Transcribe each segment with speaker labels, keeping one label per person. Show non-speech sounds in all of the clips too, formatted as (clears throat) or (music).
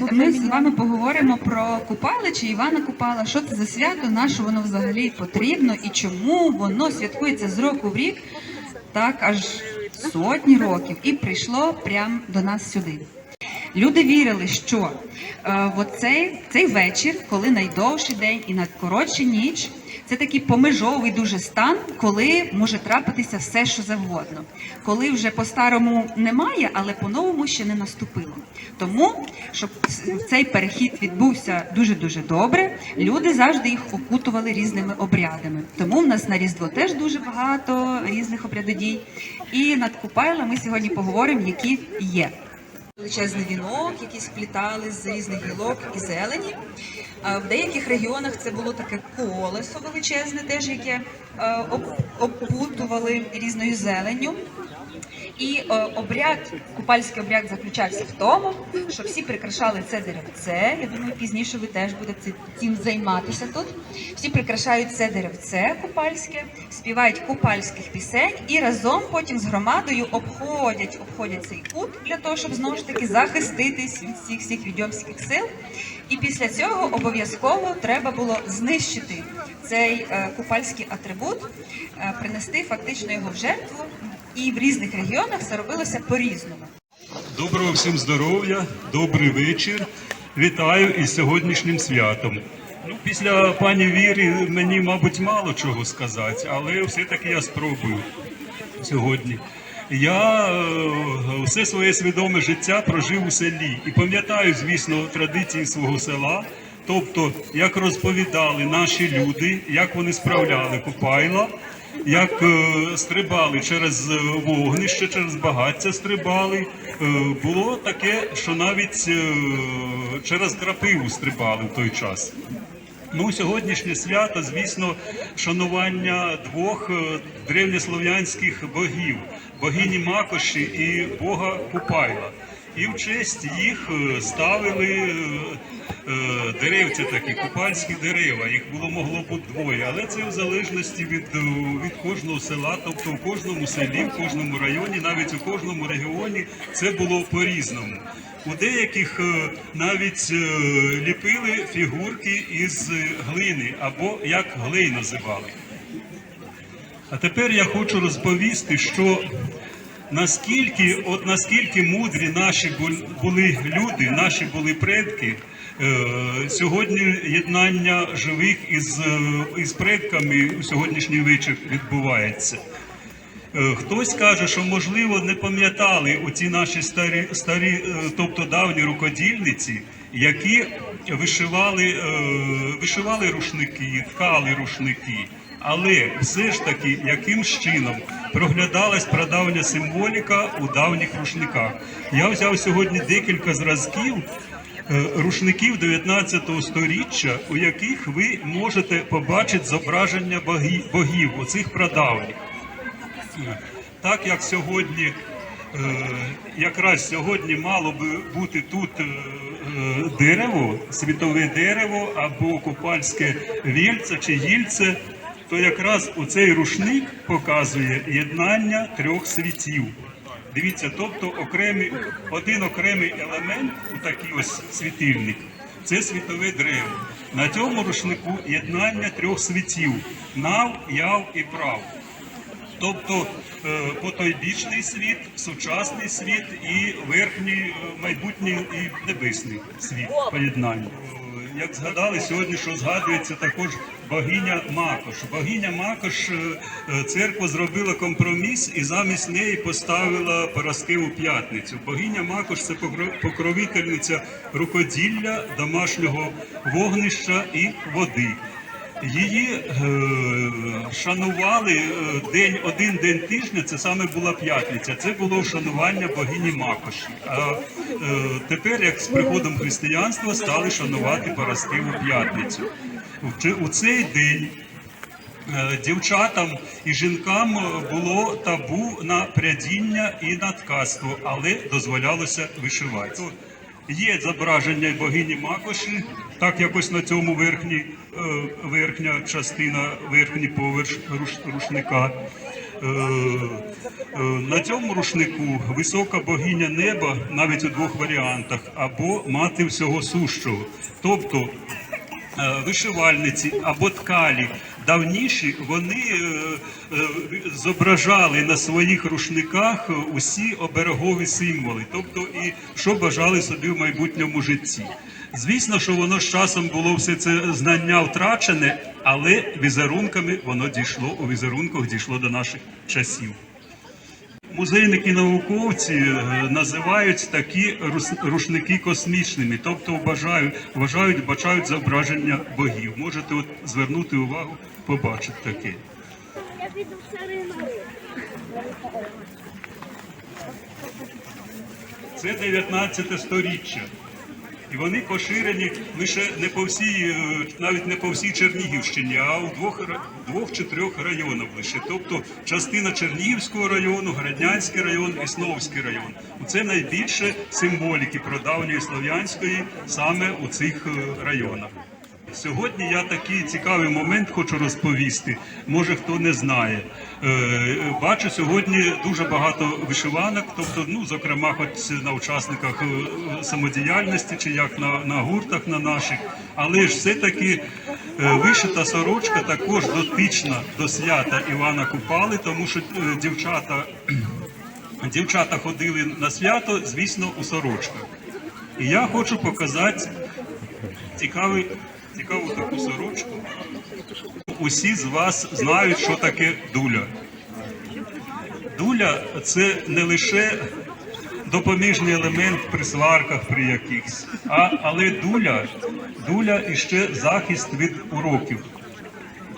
Speaker 1: Ми з вами поговоримо про Купалича Івана Купала. Що це за свято, на що воно взагалі потрібно і чому воно святкується з року в рік, так аж сотні років, і прийшло прямо до нас сюди. Люди вірили, що е, оцей цей вечір, коли найдовший день і найкоротша ніч, це такий помежовий дуже стан, коли може трапитися все, що завгодно. Коли вже по-старому немає, але по-новому ще не наступило. Тому, щоб цей перехід відбувся дуже дуже добре, люди завжди їх окутували різними обрядами. Тому в нас на Різдво теж дуже багато різних обрядодій. І над Купайла ми сьогодні поговоримо, які є. Величезний вінок, якісь сплітали з різних гілок і зелені. В деяких регіонах це було таке колесо величезне, теж яке е, обпутували різною зеленню. І е, обряд, купальський обряд заключався в тому, що всі прикрашали це деревце. Я думаю, пізніше ви теж будете цим займатися тут. Всі прикрашають це деревце купальське, співають купальських пісень і разом потім з громадою обходять, обходять цей кут для того, щоб знову ж таки захиститись від всіх всіх відьомських сил. І після цього обов'язково треба було знищити цей е, купальський атрибут, е, принести фактично його в жертву. І в різних регіонах це робилося по-різному.
Speaker 2: Доброго всім здоров'я, добрий вечір. Вітаю із сьогоднішнім святом. Ну, після пані Віри мені, мабуть, мало чого сказати, але все-таки я спробую сьогодні. Я е, все своє свідоме життя прожив у селі і пам'ятаю, звісно, традиції свого села. Тобто, як розповідали наші люди, як вони справляли купайла, як е, стрибали через е, вогнище, через багаття стрибали. Е, було таке, що навіть через крапиву стрибали в той час. Ну, сьогоднішнє свято, звісно, шанування двох древньослов'янських богів богині Макоші і Бога Купайла. І в честь їх е, ставили е, е, деревця такі, купальські дерева. Їх було могло бути двоє, але це в залежності від, від кожного села, тобто в кожному селі, в кожному районі, навіть у кожному регіоні це було по-різному. У деяких навіть ліпили фігурки із глини або як глей називали. А тепер я хочу розповісти, що наскільки, от наскільки мудрі наші бу- були люди, наші були предки. е, Сьогодні єднання живих із, е, із предками у сьогоднішній вечір відбувається. Е, Хтось каже, що можливо не пам'ятали оці наші старі, старі, тобто давні рукодільниці, які вишивали, вишивали рушники, ткали рушники. Але все ж таки, яким чином проглядалась прадавня символіка у давніх рушниках. Я взяв сьогодні декілька зразків е, рушників 19 століття, у яких ви можете побачити зображення богі- богів, оцих прадавніх. Так як сьогодні, е, якраз сьогодні мало би бути тут е, дерево, світове дерево або купальське вільце чи гільце, то якраз оцей рушник показує єднання трьох світів. Дивіться, тобто окремий, один окремий елемент у такий ось світильник це світове древо. На цьому рушнику єднання трьох світів нав, яв і прав. Тобто е, потойбічний світ, сучасний світ і верхній е, майбутній і небесний світ поєднання. Як згадали сьогодні, що згадується також богиня Макош. Богиня Макош е, е, церква зробила компроміс і замість неї поставила Параскеву п'ятницю. Богиня Макош це покро- покровительниця рукоділля, домашнього вогнища і води. Її е, шанували е, день, один день тижня, це саме була п'ятниця. Це було вшанування богині Макоші. А е, тепер, як з приходом християнства, стали шанувати Параскеву п'ятницю. У цей день е, дівчатам і жінкам було табу на прядіння і на ткацтво, але дозволялося вишивати. Є зображення богині Макоші, так якось на цьому верхній, е, верхня частина, верхній поверх рушника. Е, На цьому рушнику висока богиня неба навіть у двох варіантах, або мати всього сущого. Тобто вишивальниці або ткалі давніші, вони е, е, зображали на своїх рушниках усі оберегові символи, тобто і що бажали собі в майбутньому житті. Звісно, що воно з часом було все це знання втрачене, але візерунками воно дійшло у візерунках дійшло до наших часів. Музейники науковці е, називають такі рушники космічними, тобто вважають, вважають, бачають зображення богів. Можете от звернути увагу, побачити таке.
Speaker 3: Я піду в.
Speaker 2: Це 19 сторіччя. І вони поширені лише не по всій, е, навіть не по всій Чернігівщині, а в двох, двох чи трьох районах лише. Тобто частина Чернігівського району, Граднянський район і Сновський район. Це найбільше символіки прадавньої слов'янської саме у цих е, районах. Сьогодні я такий цікавий момент хочу розповісти. Може хто не знає. Е, бачу сьогодні дуже багато вишиванок, тобто, ну зокрема, хоч на учасниках е, самодіяльності чи як на, на гуртах на наших, але ж все-таки е, вишита сорочка також дотична до свята Івана Купали, тому що дівчата, (clears throat) дівчата ходили на свято, звісно, у сорочках. І я хочу показати цікавий, цікаву таку сорочку. Усі з вас знають, що таке дуля. Дуля це не лише допоміжний елемент при сварках при якихось, а, але дуля, дуля і ще захист від уроків.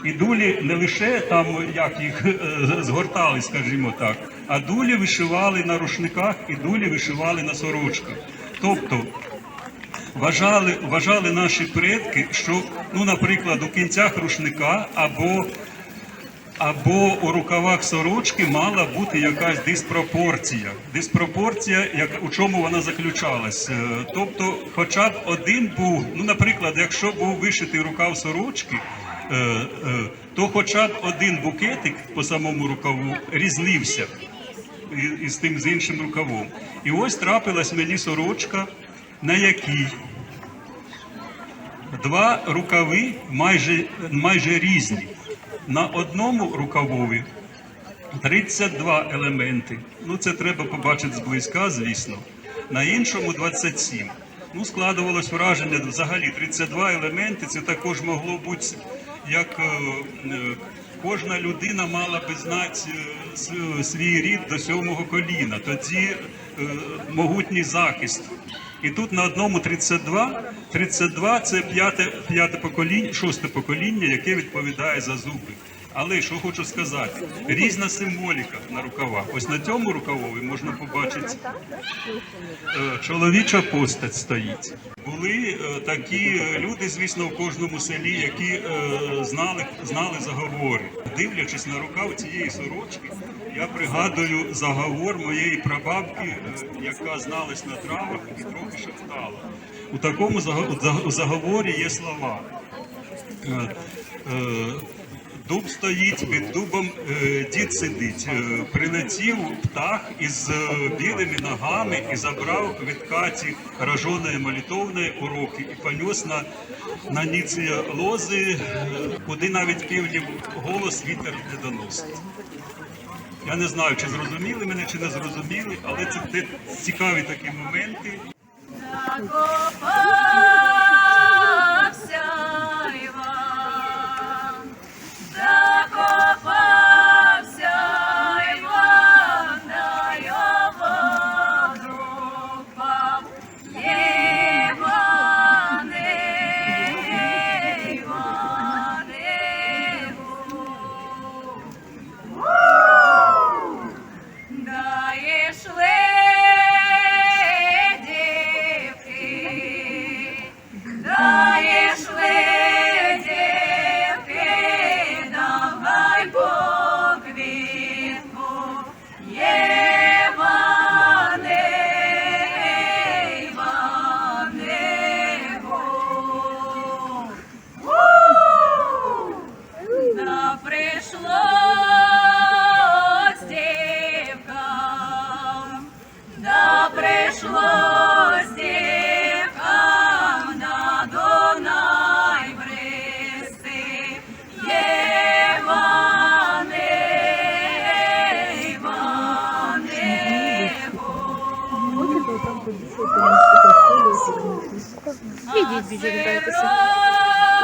Speaker 2: І дулі не лише там, як їх е, згортали, скажімо так, а дулі вишивали на рушниках і дулі вишивали на сорочках. Тобто вважали, вважали наші предки, що, ну, наприклад, у кінцях рушника або, або у рукавах сорочки мала бути якась диспропорція. Диспропорція, як, у чому вона заключалась. Е, Тобто, хоча б один був, ну, наприклад, якщо був вишитий рукав сорочки, е, е, то хоча б один букетик по самому рукаву різлився і- із тим з іншим рукавом. І ось трапилась мені сорочка, на якій два рукави майже, майже різні. На одному рукавові 32 елементи. Ну, це треба побачити зблизька, звісно. На іншому 27. Ну, складувалось враження взагалі 32 елементи. Це також могло бути як е, е, кожна людина мала би знати е, свій рід до сьомого коліна. Тоді е, могутній захист. І тут на одному 32, 32 це п'яте, п'яте покоління, шосте покоління, яке відповідає за зуби. Але що хочу сказати, різна символіка на рукавах. Ось на цьому рукавові можна побачити е, чоловіча постать стоїть. Були е, такі люди, звісно, в кожному селі, які е, знали, знали заговори. Дивлячись на рукав цієї сорочки, я пригадую заговор моєї прабабки, яка зналась на травах і трохи шептала. У такому заговорі є слова. Е, е, Дуб стоїть під дубом, е, дід сидить. Прилетів птах із білими ногами і забрав від Каті ражоної молитовної уроки і понес на, на ніці лози, куди навіть півнів голос вітер не доносить. Я не знаю, чи зрозуміли мене, чи не зрозуміли, але це цікаві такі моменти.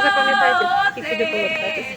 Speaker 4: Запам'ятайте, і куди повертатися.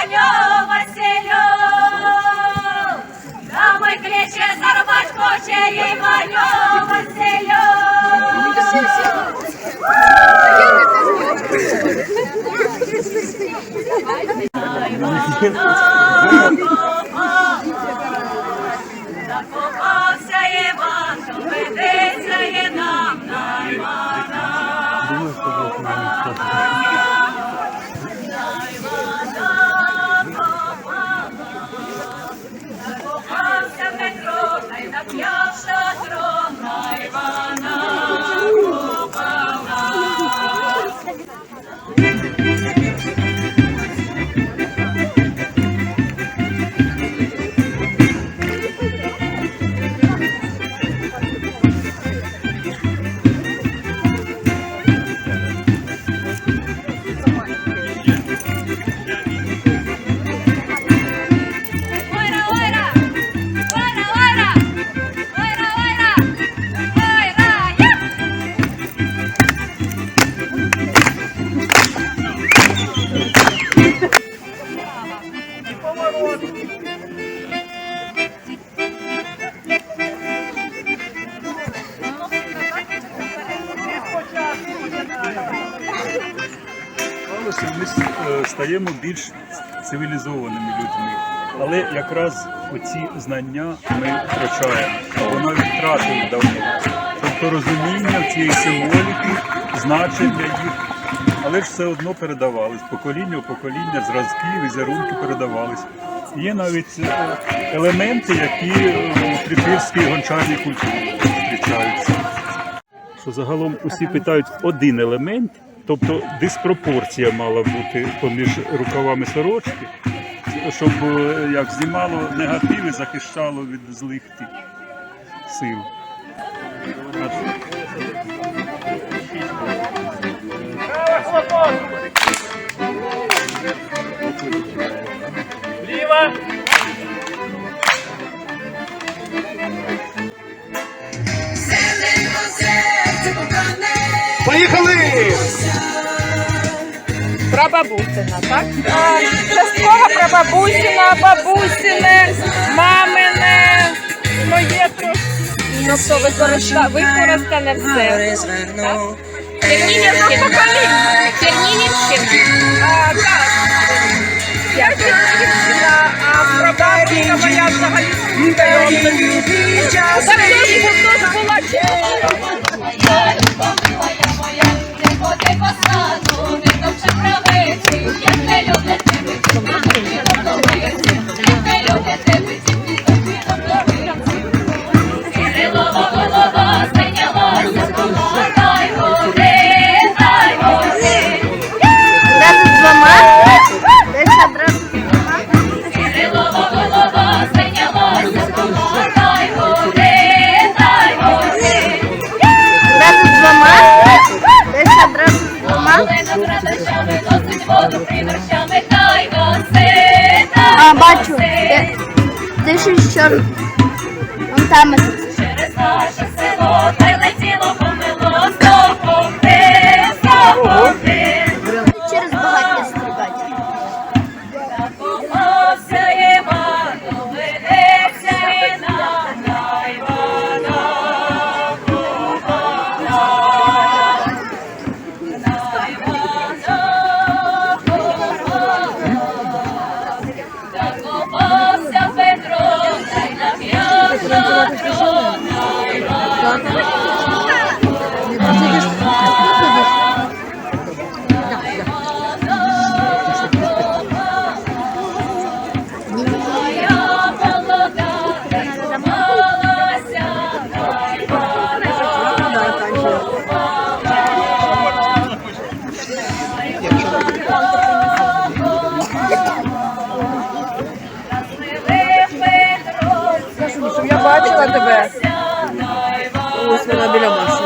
Speaker 5: Іваню Василю. Дамой кличе, зарвать хоче, Ваню, Василю. Ай, Закопався
Speaker 2: Сталося, ми е, стаємо більш цивілізованими людьми. Але якраз оці знання ми втрачаємо, або навіть втратили давно. Тобто розуміння цієї символіки, значення їх, але ж все одно передавались. Покоління у покоління, зразки, візерунки передавались. Є навіть е, елементи, які е, у трипільській гончарній культурі зустрічаються що загалом усі питають один елемент, тобто диспропорція мала бути поміж рукавами сорочки, щоб е, як знімало негатив і захищало від злих тих сил. А
Speaker 6: Поїхали!
Speaker 4: Прабабусина, так? Часткова прабабусина, бабусине, мамине, моє трошки. Тобто використа, використане все. Чернігівським. Чернігівським. А, так. Я Чернігівщина, а прабабуся моя взагалі з Так тож тож була ходи по саду, не довше. Чернігівська.
Speaker 3: А, бачу. Де, де щось чорне. Вон там.
Speaker 5: Через наше село прилетіло помило стопом-ти, стопом-ти.
Speaker 3: Через
Speaker 4: тебе. Ось вона біля машини.